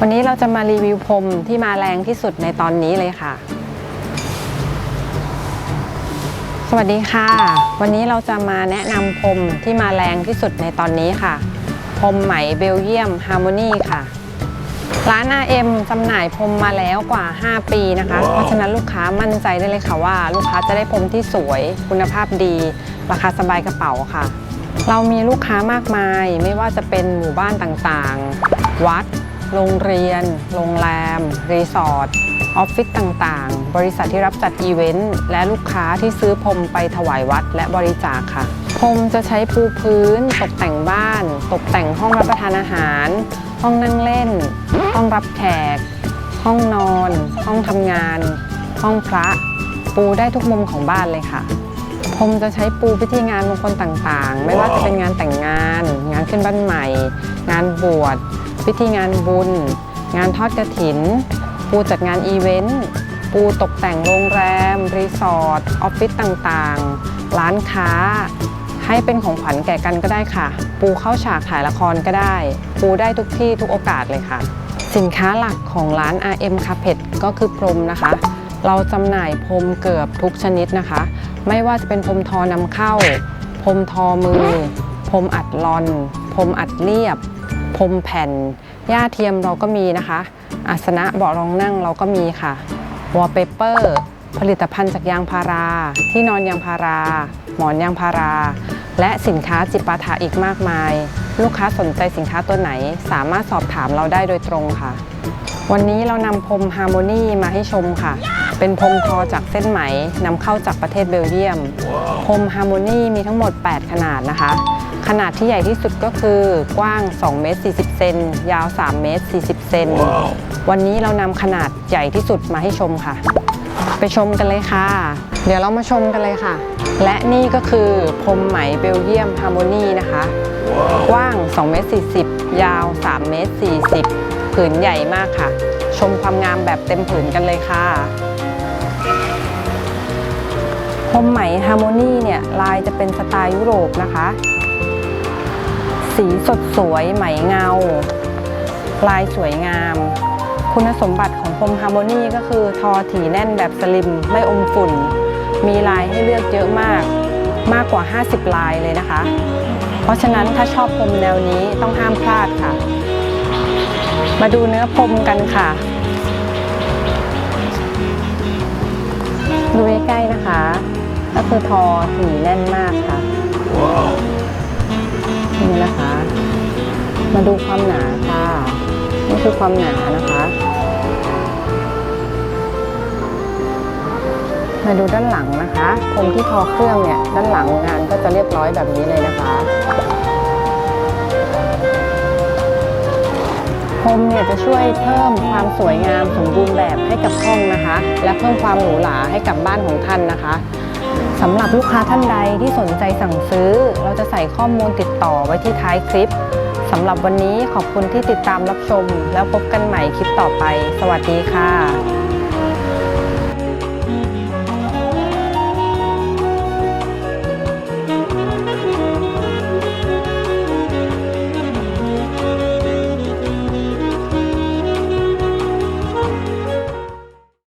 วันนี้เราจะมารีวิวพรมที่มาแรงที่สุดในตอนนี้เลยค่ะ สวัสดีค่ะ วันนี้เราจะมาแนะนำพรมที่มาแรงที่สุดในตอนนี้ค่ะ พรมไหมเบลเยียมฮาร์โมนีค่ะ ร้าน RM จำหน่ายพรมมาแล้วกว่า 5 ปีนะคะ เพราะฉะนั้นลูกค้ามั่นใจได้เลยค่ะว่าลูกค้าจะได้พรมที่สวย คุณภาพดี ราคาสบายกระเป๋าค่ะ เรามีลูกค้ามากมาย ไม่ว่าจะเป็นหมู่บ้านต่างๆ วัด โรงเรียน โรงแรม รีสอร์ท ออฟฟิศต่างๆ บริษัทที่รับจัดอีเวนต์ และลูกค้าที่ซื้อพรมไปถวายวัดและบริจาคค่ะ พรมจะใช้ปูพื้น ตกแต่งบ้าน ตกแต่งห้องรับประทานอาหาร ห้องนั่งเล่น ห้องรับแขก ห้องนอน ห้องทำงาน ห้องพระ ปูได้ทุกมุมของบ้านเลยค่ะพรมจะใช้ปูพิธีงานมงคลต่างๆ ไม่ว่าจะเป็นงานแต่งงาน งานขึ้นบ้านใหม่ งานบวช พิธีงานบุญ งานทอดกระถิน ปูจัดงานอีเวนต์ ปูตกแต่งโรงแรม รีสอร์ท ออฟฟิศต่างๆ ร้านค้า ให้เป็นของขวัญแก่กันก็ได้ค่ะ ปูเข้าฉากถ่ายละครก็ได้ ปูได้ทุกที่ทุกโอกาสเลยค่ะ สินค้าหลักของร้าน RM Carpet ก็คือพรมนะคะ เราจำหน่ายพรมเกือบทุกชนิดนะคะ ไม่ว่าจะเป็นพรมทอนำเข้า พรมทอมือ พรมอัดลอน พรมอัดเรียบ พรมแผ่นหญ้าเทียมเราก็มีนะคะ อาสนะเบาะรองนั่งเราก็มีค่ะวอลเปเปอร์ผลิตภัณฑ์จากยางพารา ที่นอนยางพารา หมอนยางพารา และสินค้าจิปาถะอีกมากมาย ลูกค้าสนใจสินค้าตัวไหน สามารถสอบถามเราได้โดยตรงค่ะ วันนี้เรานำพรมฮาร์โมนีมาให้ชมค่ะ เป็นพรมทอจากเส้นไหมนำเข้าจากประเทศเบลเยียม พรมฮาร์โมนีมีทั้งหมด 8 ขนาดนะคะ ขนาดที่ใหญ่ที่สุดก็คือกว้าง2เมตร40 เซนยาว3เมตร40 เซนวันนี้เรานำขนาดใหญ่ที่สุดมาให้ชมค่ะ ไปชมกันเลยค่ะ เดี๋ยวเรามาชมกันเลยค่ะ และนี่ก็คือพรมไหมเบลเยียมฮาร์โมนีนะคะกว้าง2เมตร40 ยาว3เมตร40 ผืนใหญ่มากค่ะ ชมความงามแบบเต็มผืนกันเลยค่ะพรมไหมฮาร์โมนีเนี่ยลายจะเป็นสไตล์ยุโรปนะคะ สีสดสวยไหมเงา ลายสวยงาม คุณสมบัติของพรมฮาร์โมนีก็คือทอถี่แน่นแบบสลิม ไม่อมฝุ่น มีลายให้เลือกเยอะมากมากกว่า 50 ลายเลยนะคะ เพราะฉะนั้นถ้าชอบพรมแนวนี้ต้องห้ามพลาดค่ะ มาดูเนื้อพรมกันค่ะ ดูใกล้ๆนะคะ ก็คือทอถี่แน่นมากค่ะนี่ นะคะ มาดูความหนาค่ะ นี่คือความหนานะคะ มาดูด้านหลังนะคะพรมที่ทอเครื่องเนี่ย ด้านหลังงานก็จะเรียบร้อยแบบนี้เลยนะคะพรมเนี่ยจะช่วยเพิ่มความสวยงามสมบูรณ์แบบให้กับห้องนะคะ และเพิ่มความหรูหราให้กับบ้านของท่านนะคะ สำหรับลูกค้าท่านใดที่สนใจสั่งซื้อ เราจะใส่ข้อมูลติดต่อไว้ที่ท้ายคลิปสำหรับวันนี้ขอบคุณที่ติดตามรับชม แล้วพบกันใหม่คลิปต่อไป สวัสดีค่ะ